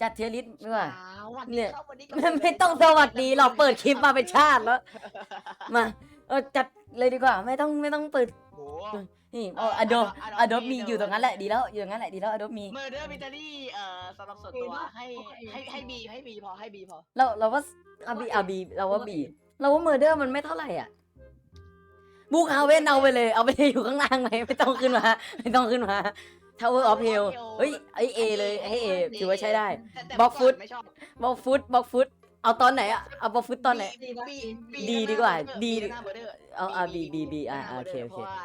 จัดเทียริสดีกว่า อ้าววันเนี่นี้ยครับวันนี้ก็ไม่ไม่ต้องสวัสดีหรอกเปิดคลิปมาเป็นชาติแล้ว มาเออจัดเลยดีกว่า ไม่ต้องไม่ต้องเปิดโอ้โห นี่เอเอาออโด Adobe อโด Adobe มีอยู่ตรงนั้นแหละดีแล้วอยู่ตรงนั้นแหละดีแล้วอโดมี เมอร์เดอร์มิตารี่เอ่อสำหรับส่วนตัวให้ให้ให้บีให้บีพอให้บีพอ เราเราว่าอาบีอาบีเราว่าบีเราว่าเมอร์เดอร์มันไม่เท่าไหร่อะบูคาเว่นเอาไปเลย เอาไปเลยอยู่ข้างล่างไหมไม่ต้องขึ้นมา ไม่ต้องขึ้นมา ทาวเวอร์ออฟเฮลเฮ้ยไอเอเลยให้เอถือว่าใช้ได้ แต่แต่บล็อกฟุตไม่ชอบบล็อกฟุตบล็อกฟุตเอาตอนไหนอะเอาบล็อกฟุตตอนไหนบีบีบีดีดีกว่าหน้ดีเบอร์เดอร์ B หน้า Border เอาอะ B B B หน้าอะโอเค Border โอเค พราะว่า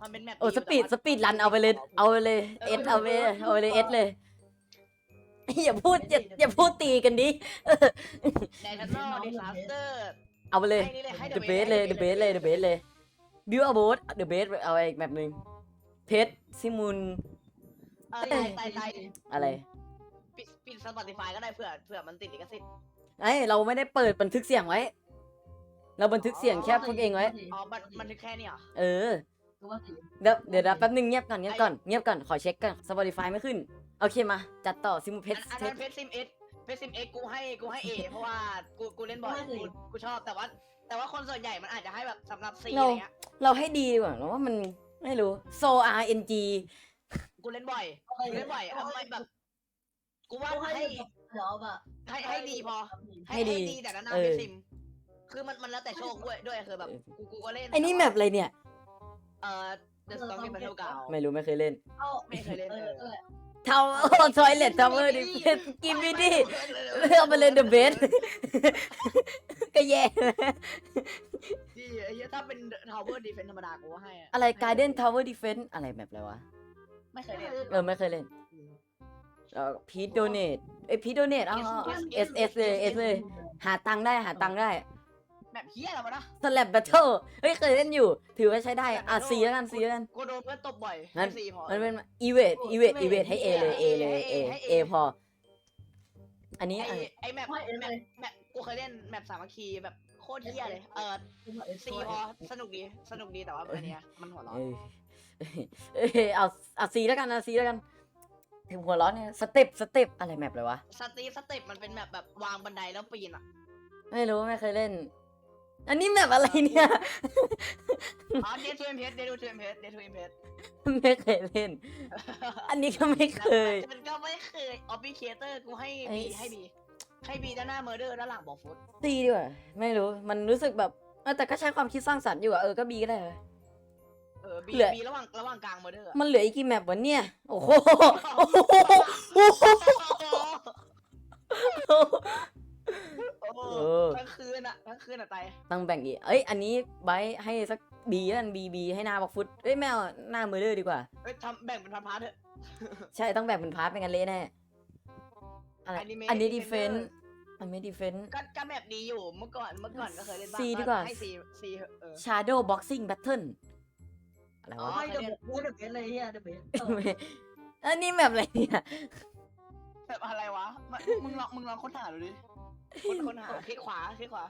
มันเป็นแมปโอ้ดีสปีดแต่สว่าปีดรันเอาไปเลยเอาไปเลยเอสเอาไปเลยเอาไปเลยเอสเลย อย่าพูดอย่าอย่าพูดตีกันดิแดนนอลดิสาสเตอร์เอาไปเลย ให้นี่เลยให้ The best เลย The best เลย The best เลย Build a boat The best เอาไปอีกแบบหนึ่งเพชรซิมูล เออตายตายตายอะไรปิดปิดสปอติฟายก็ได้เผื่อเผื่อมันติดลิขสิทธิ์ไอ้ยเราไม่ได้เปิดบันทึกเสียงไว้ เราบันทึกเสียงแค่พวกเองไว้ อ๋อมันมันถึงแค่นี้เหรอเออเดี๋ยวเดี๋ยวนะแป๊บนึงเงียบก่อนเงียบก่อนเงียบก่อนขอเช็คก่อน Spotify ไม่ขึ้น โอเคมา จัดต่อซิมูเพชรอันเพนั้ชนรเพชรซิมเอสเพชรซิมเอสกูให้กูให้เอเพราะว่ากูกูเล่นบ่อยไม่เลยกูกูชอบแต่ว่า แต่ว่าคนส่วนใหญ่มันอาจจะให้แบบสำหรับซีเราอะไรเงี้ยเราให้ดีดีกว่าเราว่ามันไม่รู้ So R N G กูเล่นบ่อยกูเล่นบ่อยทำไมแบบ กูว่าให้เดี๋ยวแบบให้ให้ดีพอ ให้ดี ดีแต่นานเอๆอเพชรซิม คือมันมันแล้วแต่โชคด้วยด้วยคือแบบกูกูก็เล่นไอ้นี่แมปอะไรเนี่ย เอ่อ The Stormy Battle เก่าไม่รู้ไม่เคยเล่นเอาไม่เคยเล่นเอเอออเออทาวโอ้ทอยเลททาวเวอร์ดิกิมมิดี้ เอาไปเลยเดอะเบส ก็แย่ ดีไอ้เหี้ยถ้าเป็น Tower Defense ธรรมดากูก็ให้อะอะไรการ์เด้นทาวเวอร์ดิเฟนต์อะไรแบบอะไรวะ ไม่เคยเล่นเออไม่เคยเล่นเออพีทโดเนทเอ้ยพีทโดเนทอ๋อเอสเอสเลยเอสเลยหาตังค์ได้หาตังค์ได้แบบเฮียอะไรวะนะสลับแบทเทิลเฮ้ยเคยเล่นอยู่ ถือว่าใช้ได้ อะซีแล้วกันซีแล้วกันกูโดนเพื่อนตบบ่อยงั้นให้ซีพอมันเป็นอีเวทอีเวทอีเวทให้เอเลยเอเลยเอเอพอ อันนี้ไอ้อะไรไอ้แมปไม่เอแมเลปยแมปกูเคยเล่นแมปสามัคคีแบบโคตรเฮียเลย เออซีพอสนุกดีสนุกดีแต่ว่าอันเนี้ยมันหัวร้อน เอ้ยเอ้ยเอาเอาซีแล้วกันเอาซีแล้วกันถึงหัวร้อนเนี่ยสเต็ปสเต็ปอะไรแมปเลยวะสตีฟสเต็ปมันเป็นแมปแบบวางบันไดแล้วปีนอะไม่รู้ไม่เคยเล่น อันนี้แมปอะไรเนี่ยอ๋อเดทูเอ็มเพสเดทูเอ็มเพสเดทูเอ็มเพสไม่เคยเล่น อันนี้ก็ไม่เคย มันก็ไม่เคยออฟฟิเคเตอร์กูให้ไอ้บีให้บีให้บีด้านหน้าเมอร์เดอร์ด้านหลังบอกฟุตตีดีกว่าไม่รู้มันรู้สึกแบบเออแต่ก็ใช้ความคิดสร้างสรรค์อยู่อะเออก็บีก็ได้เว้ย เออบีเหลือ บีระหว่างระหว่างกลางเมอร์เดอร์มันเหลืออีกกี่แมปวะเนี่ย โอ้โหโอ้โหโอ้โห โอ้โหเออ ทั้งคืนอะทั้งคืนอะไตต้องแบ่งอีกเอ้ย อันนี้ไบร์ทให้สักบีแล้วกันบีบีให้หน้าบอกฟุตเอ้ยแมวหน้ามือเดอร์ดีกว่า เอ้ยทำแบ่งเป็นพาร์ทๆเถอะใช่ต้องแบ่งเป็นพาร์ทเป็นกันเละแน่ อะไร Anime อันนี้ดีเฟน Defender อันนี้ดีเฟนก็ก็แบบดีอยู่เมื่อก่อนเมื่อก่อนก็เคยเล่นบ้าง C ดีกว่า ให้ซีซีเออ Shadow Boxing Battle อะไรอ๋อวะไม่เดอะเบสเดอะเบสเลยเฮียเดอะเบสอันนี้แบบอะไรเนี่ยแบบอะไรวะมันมึงลองมึงลองค้นหาดูดิค้นค้นหาคลิกขวาคลิกขวา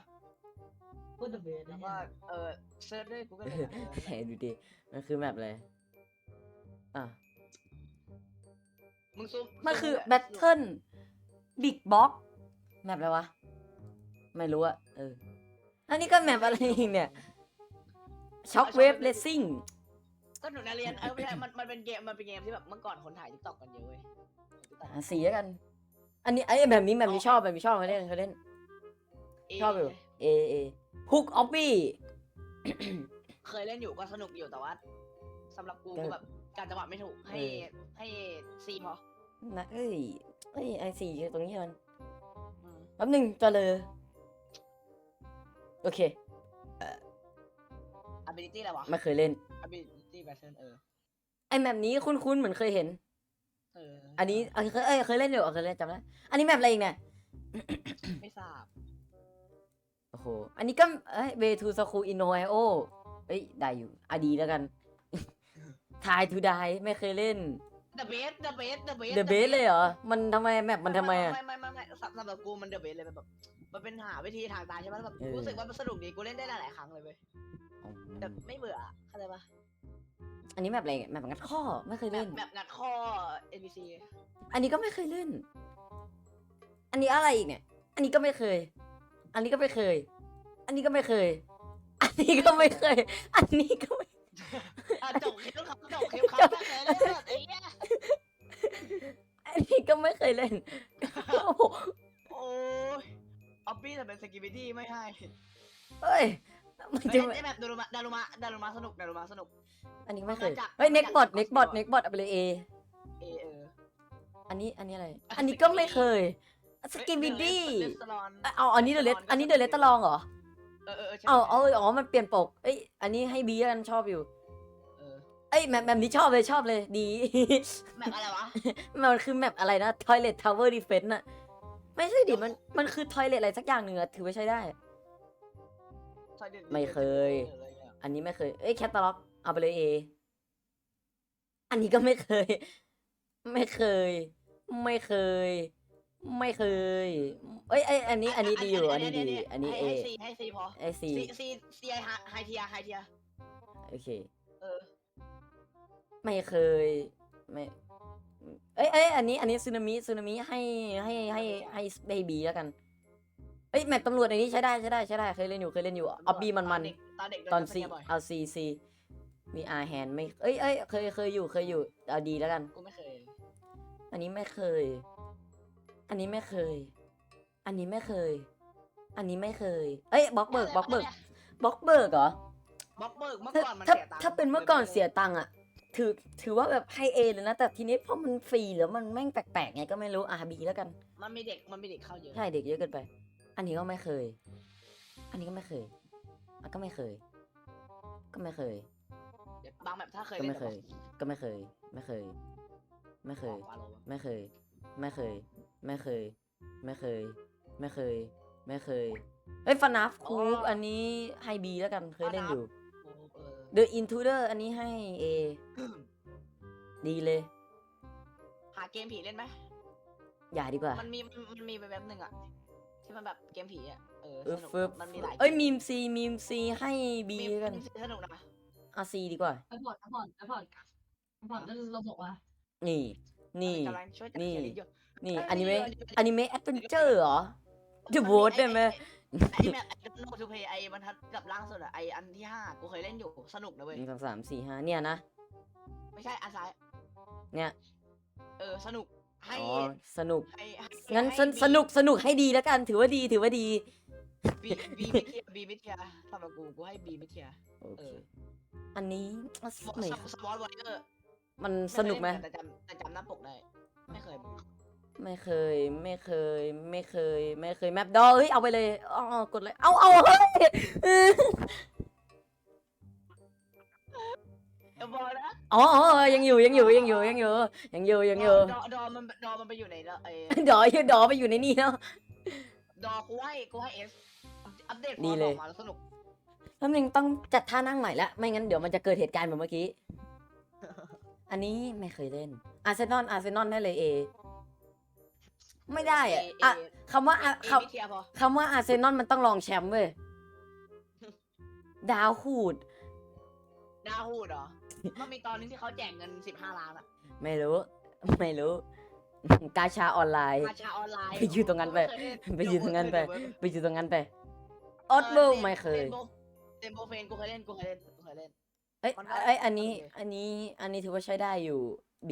พูดเดอะเบสแล้วนะก็เออเซิร์ชด้วยกูก็เลยไหนดูดิมันคือแบบอะไรอะมึงซูมมันคือซูด้วย Battle Big Box แมปอะไรวะ ไม่รู้อะเออ อันนี้ก็แมปอะไรอีกเนี่ย Shockwave Racing ก็หนูนาเรียนเออไม่ใช่มันมันเป็นเกมมันเป็นเกมที่แบบเมื่อก่อนคนถ่ายทิกตอกกันเยอะเว้ยอะสีแล้วกัน อันนี้ไอ้แบบนี้แบบนี้ชอบแบบนี้ชอบเขาเล่นเขาเล่น ชอบอยู่ เอเอ Hook o b b y เคยเล่นอยู่ก็สนุกอยู่แต่ว่าสำหรับกูก็กูแบบการจังหวะไม่ถูกให้เออ ให้ซีพอนะเอ้ยเอ้ยไอสีตรงนี้มันอืมแป๊บหนึงจะเลยโอเค ability อะไรวะไม่เคยเล่น ability battle เออ ไอแมปนี้คุ้นๆเหมือนเคยเห็น เอออันนี้เอ้ยเคยเอ้ยเคยเล่นอยู่เคยเล่นจำได้อันนี้แมปอะไรอีกเนี่ย ไม่ทราบโอ้โห อันนี้ก็เอ้ย Way to School in Ohio เอ้ย ได้อยู่อะดีแล้วกัน Try to Die ไม่เคยเล่น the best the best the best The Base เลยเหรอ มันทำไมแมปมันทำไมอะ ไม่ไม่ไม่ไม่สำสำหรับกูมัน the best เลยมันแบบมันเป็นหาวิธีทางตายใช่ไหมแล้วแบบเออกูรู้สึกว่ามันสนุกดีกูเล่นได้หลายๆครั้งเลยเว้ยแต่ไม่เบื่อเข้าใจปะ อันนี้แมปอะไรเนี่ยแมปงัดข้อไม่เคยแบเล่บน แบบงัดข้อ NPC อันนี้ก็ไม่เคยเล่น อันนี้อะไรอีกเนี่ย อันนี้ก็ไม่เคย อันนี้ก็ไม่เคย อันนี้ก็ไม่เคย อันนี้ก็ไม่เคย อันนี้ก็ไม่อะจบคลิปแล้วครับจบคลิปครับไม่เคยเล่นแบบไอ้เหี้ยอันนี้ก็ไม่เคยเล่นโอ้โหโอ้ยออบบี้แต่เป็นสกิบิดี้ไม่ให้ เอ้ย มันไม่จะได้แบบดารุมะดารุมะดารุมะสนุกดารุมะสนุก อันนี้ไม่เคยมาจากเฮ้ยมาเน็กจากบอทจากเน็กบอท Oxford เน็กบอทเอาไปเลยเอเอเอออันนี้อันนี้อะไรอะอันนี้ก็ไม่ Skibidi เคยสกิบิดี้เรสตอรอนเอาอันนี้เดอะเลสอันนี้เดอะเลสตะลองเหรอเออเออใช่เอาเอาอ๋อมันเปลี่ยนปกเอ้ยอันนี้ให้บีกันชอบอยู่ เออเอ้ยแมปแบบนี้ชอบเลยชอบเลยดี แบบอะไรวะ มันคือแมปอะไรนะ Toilet Tower Defense น่ะ ไม่ใช่ดิมันมันคือ Toilet อะไรสักอย่างหนึ่งอะถือว่าใช้ได้ไม่เคยอะ ไรเงี้ยอันนี้ไม่เคย เอ้ยแคตตาล็อกเอาไปเลยเอ อันนี้ก็ไม่เคย ไม่เคย ไม่เคย ไม่เคย เอ้ยไอยอันนี้ อันนี้ดีอยู่ อันนี้ดี อันนี้เอให้ซีให้ซีพอไอซีซีซีซีไอไฮเทียไฮเทียโอเค เออ ไม่เคย ไม่ เอ้ยเอ้ยอันนี้ อันนี้ซึนามิซึนามิให้ให้ให้ให้เบบีแล้วกัน เอ้ยแมปตำรวจในนี้ใช้ได้ใช้ได้ใช้ได้เคยเล่นอยู่เคยเล่นอยู่ออบบี้มันมันเด็กตอนเด็กๆตอนเดิซีสเก็ตบ่อยเอาซีซีมีอาแฮนไม่เอ้ยเอ้ยเคยเคยอยู่เคยอยู่เอาดีแล้วกัน กูไม่เคยอันนี้ไม่เคย อันนี้ไม่เคย อันนี้ไม่เคย อันนี้ไม่เคย เอ้ยบล็อกเบิร์กบล็อกเบิร์กบล็อกเบิร์กเหรอบล็อกเบิร์กเมื่อถ้าก่อนมันถ้าเสียตังค์ถ้าเป็นเมื่อก่อนเสียตังค์อะถือถือว่าแบบให้เอเลยนะแต่ทีนี้พอมันฟรีแล้วมันแม่งแปลกๆไงก็ไม่รู้อะบีแล้วกันมันมีเด็กมันมีเด็กเข้าเยอะใช่เด็กเยอะเกินไป อันนี้ก็ไม่เคย อันนี้ก็ไม่เคยอะก็ไม่เคย ก็ไม่เคยเดี๋ยวบางแบบถ้าเคยก็เล่นไม่เคย ก็ไม่เคย ไม่เคย ไม่เคยวาโลไม่เคย ไม่เคย ไม่เคย ไม่เคย ไม่เคย ไม่เคย เฮ้ยฟนาฟคูปอันนี้ให้บีแล้วกันเคยเล่นอยู่เออ The Intruder อันนี้ให้ A ดีเลย หาเกมผีเล่นไหมอย่าดีกว่า มันมีมันมันมีไปแบบหนึ่งอะ ที่มันแบบเกมผีอะเออเออสนุกเฟิร์มันมีหลายเอ้ยมีมซีมีมซีให้ B มีแล้วกันมีสนุกนะอะ C ดีกว่าไอพอดไอพอดไอพอดไอพอดนั่นเราบอกว่านี่ นี่ กำลังช่วยจัดนี่เกมอยู่นี่เอ้ยอนิเมะเดี๋ยวอนิเมะแอดเวนเจอร์เหรอ The Vote ได้ไหม ไอ้แบบโนทูเพย์ไอ้บรรทัดกับล่างสุดอะไอ้อันที่ห้ากูเคยเล่นอยู่สนุกนะเว้ยหนึ่งสองสามสี่ห้าเนี่ยนะ ไม่ใช่อันซ้ายเนี่ย เออ สนุก ให้อ๋อสนุก ให้ให้งั้นให้สนสนุกสนุกให้ดีแล้วกัน ถือว่าดีถือว่าดี บีบีมิเทียบีมิเทียสำหรับกูกูให้บีมิเทีย โอเอเค อ อันนี้สไม่สปอร์ตวอร์เออร์มันสนุกไหม แต่จำแต่จำหน้าปกได้ ไม่เคยมึงไม่เคยไม่เคย ไม่เคย ไม่เคยแมปดอเฮ้ยเอาไปเลยอ๋อกดเลย เอาเอาเฮ้ยเออ บอกนะอ๋ออ๋อยังอยู่ยังอยู่ยังอยู่ยังอยู่ยังอยู่ยังอยู่ดอดอมันดอมันไปอยู่ในแล้วไอ้ดอยังดอไปอยู่ในนี่แล้ว ดอกูให้กูให้เอสอัปเดตดีเลย มาแล้วสนุกแป๊บนึงต้องจัดท่านั่งใหม่ละไม่งั้นเดี๋ยวมันจะเกิดเหตุการณ์แบบเมื่อกี้ อันนี้ไม่เคยเล่น อาร์เซนอลอาร์เซนอลได้เลยเอ ไม่ได้อะอะคำว่าอะเอคมิเทียพอำคำว่าอาร์เซนอลมันต้องรองแชมป์เว้ย ดาวหูดดาวฮูดเหรอ มันมีตอนนึงที่เขาแจกเงินสิบห้าล้านอะไม่รู้ ไม่รู้ กาชาออนไลน์มาชาออนไลน์ไปอยู่ตรงนั้นไปม่เคเล่ไปอยู่ตรงนั้นไปเดี๋ยวไปอยู่ตรงนั้นไปออสเบลไม่เคย เต็มโบเฟนกูเคยเล่นกูเคยเล่นกูเคยเล่น เอ้ยมันก็เอ้ยอันนี้ โอเค อันนี้ อันนี้ถือว่าใช้ได้อยู่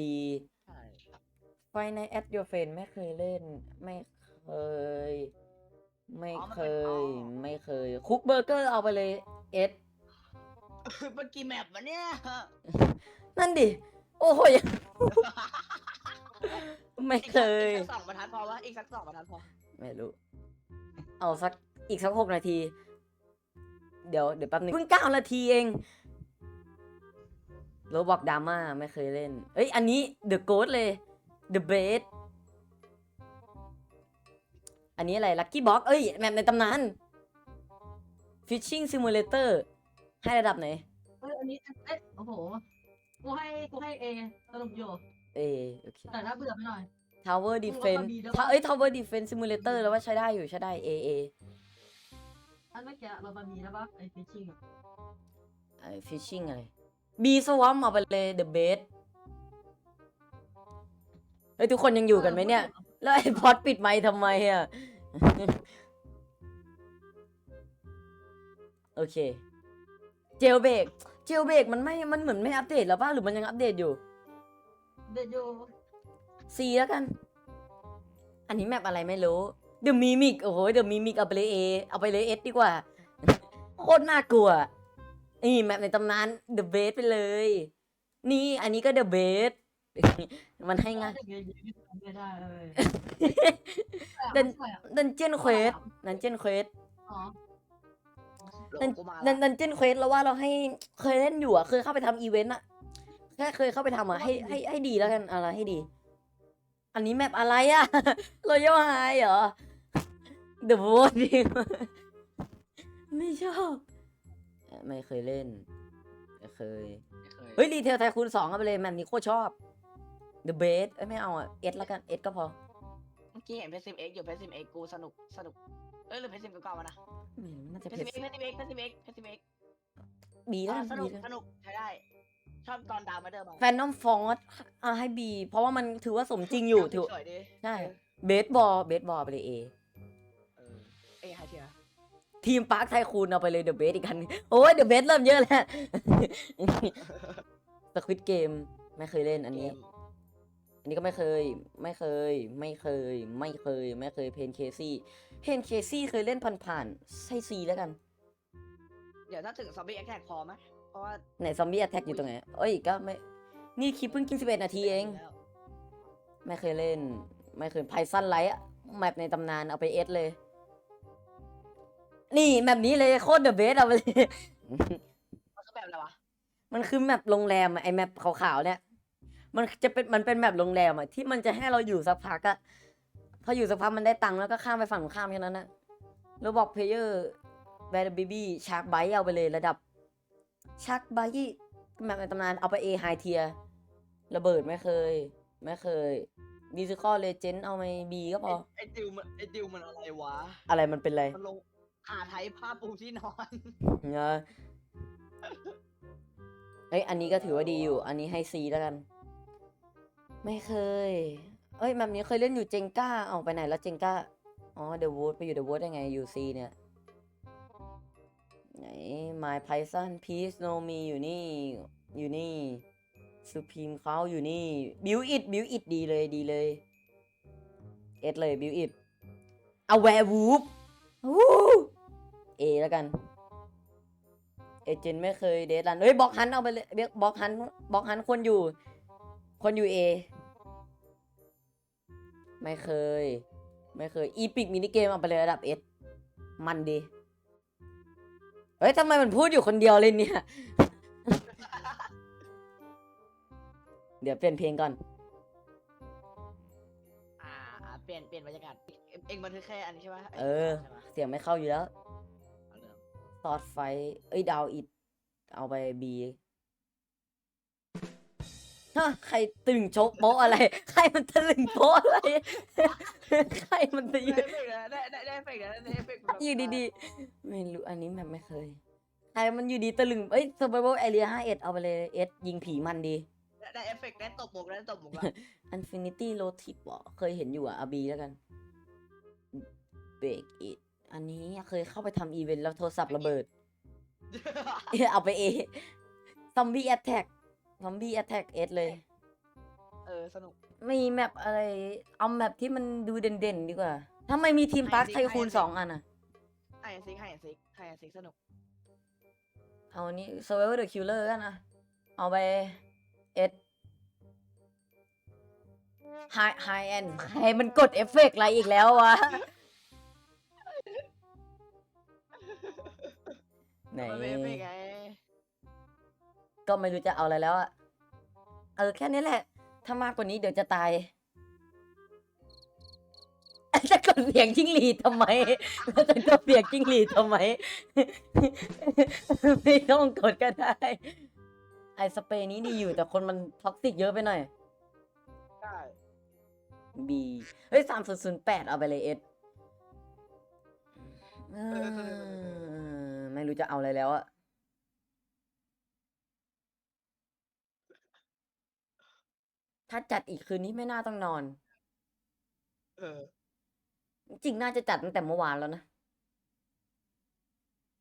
ดี ใช่ไฟในแอด your friend ไม่เคยเล่น ไม่เคย ไม่เคย ไม่เคย คุกเบอร์เกอร์เอาไปเลยเอสเมื่อกี้แมปวะเนี่ย นั่นดิ โอ้ยไม่เคย อีกสักสองบรรทัดพอวะอีกสักสองบรรทัดพอ ไม่รู้ เอาสักอีกสักหกนาที เดี๋ยวเดี๋ยวแป๊บนึงเพิ่งเก้านาทีเองโรบอกดราม่าไม่เคยเล่น เอ้ย อันนี้ The Ghost เลย The Best อันนี้อะไร Lucky Box เอ้ย แมปในตำนาน Fishing Simulator ให้ระดับไหน เอออันนี้เอ๊ะโอ้โห กูให้ กูให้เอสรุปอยู่เอโอเค แต่ถ้าเบื่อไปหน่อย Tower มึง Defense ว่ามีแล้วถ้าเอ้ย Tower Defense Simulator แล้วว่าใช้ได้อยู่ใช้ได้ A A อันเมื่อกี้เรามามีแล้วปะไอ้ฟิชชิ่งอะไอ้ Fishing อะไร B Swamp เอาไปเลย The Best เฮ้ย ทุกคนยังอยู่กันไหมเนี่ย แล้วไอ้พอดปิดไมค์ทำไมอะ โอเค เจลเบรกเจลเบรกมันไม่มันเหมือนไม่อัปเดตแล้วป่ะหรือมันยังอัปเดตอยู่เด็ดอยู่ C แล้วกัน อันนี้แมปอะไรไม่รู้ The Mimic โอ้โห The Mimic เอาไปเลย A เอาไปเลย S ดีกว่าโคตรน่ากลัวนี่แมปในตำนาน The Best ไปเลย นี่อันนี้ก็ The Best มันให้ง่ายไม่ได้เลยเดินดันเจียนเควสดันเจียนเควสอ๋อโล ดันกูมาดันละดันเจียนเควสแล้วว่าเราให้เคยเล่นอยู่อะ เคยเข้าไปทำอีเวนต์อะแค่เคยเข้าไปทำอะให้ให้ให้ดีแล้วกันอะไรให้ดี อันนี้แมปอะไรอะเราย่อไฮเหรอ The v o t ดิไม่ชอบ ไม่เคยเล่น ไม่เคย เฮ้ยรีเทลไทคูณสองเอาไปเลยแมปนี้โคตรชอบ The Best เอ้ยไม่เอาอะ S แล้วกัน S ก็พอ เมื่อกี้เห็นเพซิมเอ็กอยู่เพซิมเอ็กกูสนุกสนุก เอ้ยหรือเพซิมเก่าๆวะนะ ไม่รู้น่าจะเพเพซิมชเอ็กเพซิมเอ็กเพซิมเอ็กเพซิมเอ็กดีแล้วกันสนุดีกแล้วสนุกใช้ได้ ชอบตอนดาวมาเดิมแฟนนอมฟอร์สอะให้ B เพราะว่ามันถือว่าสมจริงอยู่ถือ สวยดีใช่ เบสบอลเบสบอลไปเลย A เออเอ้ยหาเชียร์ทีมปาร์คไทคูนเอาไปเลยเดอะเบสอีกคัน โอ้ยเดอะเบสเริ่มเยอะแล้วสควิตเกมไม่เคยเล่นอันนี้ อันนี้ก็ไม่เคย ไม่เคย ไม่เคย ไม่เคย ไม่เคยเพนเคซี่เพนเคซี่เคยเล่นผ่านๆใช่ซีแล้วกัน เดี๋ยวถ้าถึงซอมบี้แอคแท็กพอไหมเพราะว่าไหนซอมบี้แอ t แทกอยู่ตรงไหนเอ้ยก็ไม่ นี่คลิปเพิ่งกินสิบเอ็ดนาทีเอง แล้วไม่เคยเล่น ไม่เคยไพซันไลท์แมปในตำนานเอาไปเอสเลย นี่แมปนี้เลยโคตรเดอะเบสเอาไปเลย มันคือแบบอะไรวะมันคือแมปโรงแรมอะไอแมปขาวๆเนี่ย มันจะเป็นมันเป็นแมปโรงแรมอะที่มันจะให้เราอยู่สักพักอะพออยู่สักพักมันได้ตังค์แล้วก็ข้ามไปฝั่งตรงข้ามแค่นั้นนะแล้วบอกเพลเยอร์แบดบีบี้ชาร์กไบเอาไปเลยระดับชาร์กไบแมปในตำนานเอาไปเอไฮเทียระเบิดไม่เคย ไม่เคยดิจิคอลเลเจนเอาไปบีก็พอ ไอ้ดิวมันไอ้ดิวมันอะไรวะ อะไรมันเป็นไรมันลงหาไทยผ้าปูที่นอนเนอะเอ้ยอันนี้ก็ถือว่าดีอยู่ อันนี้ให้ซีแล้วกัน ไม่เคย เอ้ยแบบนี้เคยเล่นอยู่เจงก้า เอาไปไหนแล้วเจงก้า อ๋อเดอะวูดไปอยู่เดอะวูดได้ไงอยู่ซีเนี่ย ไหน My Python Peace No Me อยู่นี่ อยู่นี่ Supreme เขาอยู่นี่ Build It Build It ดีเลยดีเลย เอสเลย Build It เอาแวร์วูฟวูเอแล้วกันเอเจนไม่เคยเดทรันเฮ้ยบล็อกฮันเอาไปเลยบล็อกฮันบล็อกฮันคนอยู่ คนอยู่เอไม่เคย ไม่เคย อีพิกมินิเกมเอาไปเลยระดับเอสมันดี เฮ้ยทำไมมันพูดอยู่คนเดียวเลยเนี่ย เดี๋ยวเปลี่ยนเพลงก่อนอ่าอ่าเปลี่ยนเปลี่ยนบรรยากาศ เอ็งเอ็งบันทึกแค่อันนี้ใช่ปะเออ ใช่ปะเสียงไม่เข้าอยู่แล้ว เอาเรื่อง ซอดไฟ เอ้ย ดาวอิด เอาไปบี ฮะใครตึงโชกโป๊ะอะไร ใครมันตะลึงโป๊ะอะไร ใครมันตะได้ยืเอฟเฟกต์นได้ได้ได้เอฟเฟกต์ได้เอฟเฟกต์แบบอยู่ดีๆ ไม่รู้อันนี้แบบไม่เคย ใครมันอยู่ดีตะลึง เอ้ย survival area 5เอาไปเลยเอสยิงผีมันดี ได้ได้เอฟเฟกต์ได้ตบหมุกได้ตบหมุกละ Infinity r o t i p อะเคยเห็นอยู่อะอาบีแล้วกัน Break it อันนี้เคยเข้าไปทำอีเวนต์แล้วโทรศัพท์ระเบิด เอาไปเอซอมบี้แอ t แทก ซอมบี้แอ t แทกเอสเลย เออ สนุก มีแมปอะไร เอาแมปที่มันดูเด่นๆ ดีกว่าทำไมมีทีมปาร์คไทให้สิคูณให้สิสองอันอะ ไฮแอนซิกไฮแอนซิกไฮแอนซิกสนุก เอาอันนี้ Survival the Killer กันนะ เอาไปเอสไฮไฮแอนใครมันกดเอฟเฟกต์อะไรอีกแล้ววะ ไหน มันเป็นเอฟเฟกต์ไง ก็ไม่รู้จะเอาอะไรแล้วอะเออแค่นี้แหละ ถ้ามากกว่านี้เดี๋ยวจะตายจะกดเสียงจิ้งหรีดทำไมแล้วจะกดเสียงจิ้งหรีดทำไม ไม่ต้องกดก็ได้ ไอสเปรย์นี้ดีอยู่แต่คนมันท็อกซิกเยอะไปหน่อย ใช่ B เฮ้ยสามศูนย์ศูนย์แปดเอาไปเลยเอสเออไม่รู้จะเอาอะไรแล้วอะ ถ้าจัดอีกคืนนี้ไม่น่าต้องนอน เออ จริงน่าจะจัดตั้งแต่เมื่อวานแล้วนะ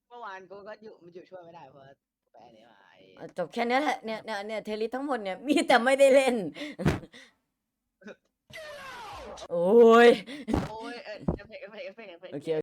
เมื่อวานกูก็อยู่มันอยู่ช่วยไม่ได้เพราะแปลนี่มาไอ้อะจบแค่เนี้ยแหละเนี่ยเนี่ยเนี่ยเทลิสทั้งหมดเนี่ยมีแต่ไม่ได้เล่น โอ้ย โอ้ยเออเอฟเฟกต์เอฟเฟกต์เอฟเฟกต์เอฟเฟกต์ โอเค